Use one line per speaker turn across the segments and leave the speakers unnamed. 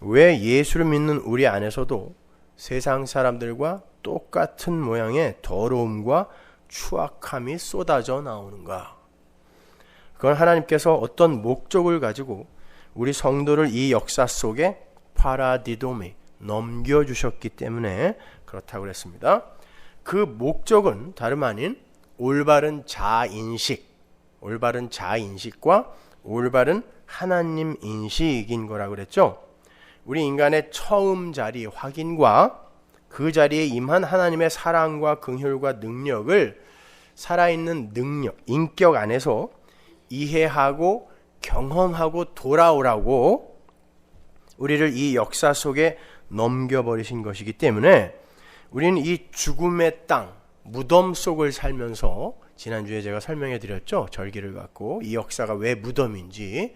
왜 예수를 믿는 우리 안에서도 세상 사람들과 똑같은 모양의 더러움과 추악함이 쏟아져 나오는가? 그건 하나님께서 어떤 목적을 가지고 우리 성도를 이 역사 속에 파라디도미 넘겨주셨기 때문에 그렇다고 그랬습니다. 그 목적은 다름 아닌 올바른 자인식, 올바른 자인식과 올바른 하나님 인식인 거라고 그랬죠. 우리 인간의 처음 자리 확인과 그 자리에 임한 하나님의 사랑과 긍휼과 능력을 살아있는 능력, 인격 안에서 이해하고 경험하고 돌아오라고 우리를 이 역사 속에 넘겨버리신 것이기 때문에 우리는 이 죽음의 땅, 무덤 속을 살면서 지난주에 제가 설명해 드렸죠. 절기를 갖고 이 역사가 왜 무덤인지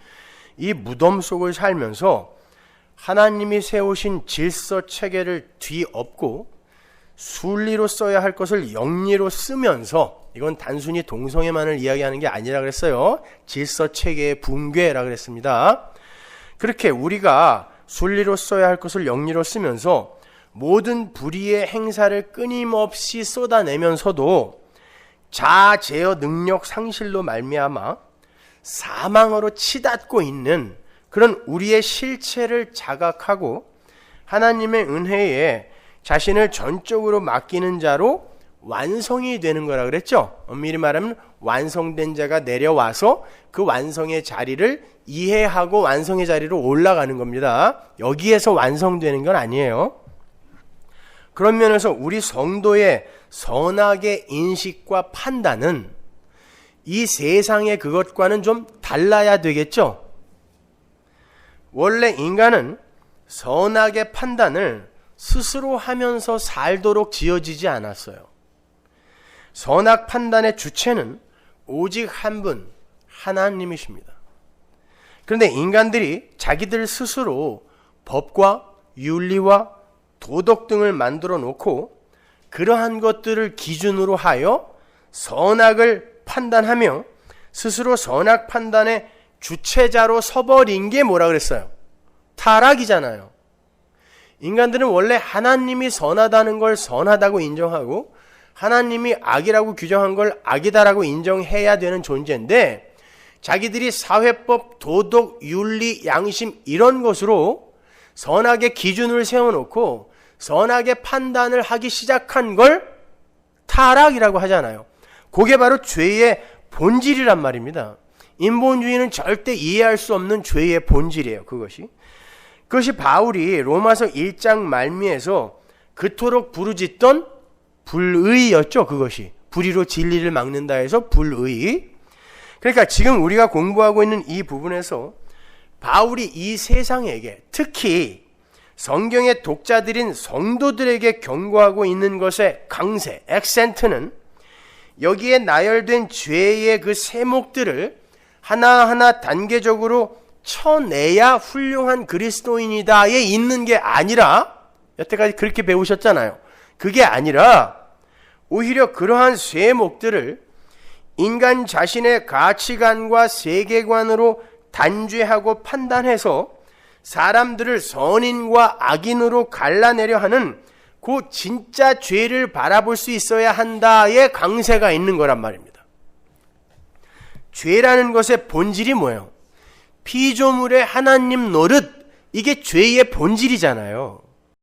이 무덤 속을 살면서 하나님이 세우신 질서 체계를 뒤엎고 순리로 써야 할 것을 영리로 쓰면서 이건 단순히 동성애만을 이야기하는 게 아니라 그랬어요. 질서 체계의 붕괴라 그랬습니다. 그렇게 우리가 순리로 써야 할 것을 영리로 쓰면서 모든 불의의 행사를 끊임없이 쏟아내면서도 자아 제어 능력 상실로 말미암아 사망으로 치닫고 있는 그런 우리의 실체를 자각하고 하나님의 은혜에 자신을 전적으로 맡기는 자로 완성이 되는 거라 그랬죠. 엄밀히 말하면 완성된 자가 내려와서 그 완성의 자리를 이해하고 완성의 자리로 올라가는 겁니다. 여기에서 완성되는 건 아니에요. 그런 면에서 우리 성도의 선악의 인식과 판단은 이 세상의 그것과는 좀 달라야 되겠죠. 원래 인간은 선악의 판단을 스스로 하면서 살도록 지어지지 않았어요. 선악 판단의 주체는 오직 한 분, 하나님이십니다. 그런데 인간들이 자기들 스스로 법과 윤리와 도덕 등을 만들어 놓고 그러한 것들을 기준으로 하여 선악을 판단하며 스스로 선악 판단의 주체자로 서버린 게 뭐라 그랬어요? 타락이잖아요. 인간들은 원래 하나님이 선하다는 걸 선하다고 인정하고 하나님이 악이라고 규정한 걸 악이다라고 인정해야 되는 존재인데 자기들이 사회법, 도덕, 윤리, 양심 이런 것으로 선악의 기준을 세워놓고 선악의 판단을 하기 시작한 걸 타락이라고 하잖아요. 그게 바로 죄의 본질이란 말입니다. 인본주의는 절대 이해할 수 없는 죄의 본질이에요. 그것이. 그것이 바울이 로마서 1장 말미에서 그토록 부르짖던 불의였죠. 그것이. 불의로 진리를 막는다 해서 불의. 그러니까 지금 우리가 공부하고 있는 이 부분에서 바울이 이 세상에게 특히 성경의 독자들인 성도들에게 경고하고 있는 것의 강세, 액센트는 여기에 나열된 죄의 그 세목들을 하나하나 단계적으로 쳐내야 훌륭한 그리스도인이다에 있는 게 아니라 여태까지 그렇게 배우셨잖아요. 그게 아니라 오히려 그러한 세목들을 인간 자신의 가치관과 세계관으로 단죄하고 판단해서 사람들을 선인과 악인으로 갈라내려 하는 그 진짜 죄를 바라볼 수 있어야 한다의 강세가 있는 거란 말입니다. 죄라는 것의 본질이 뭐예요? 피조물의 하나님 노릇 이게 죄의 본질이잖아요.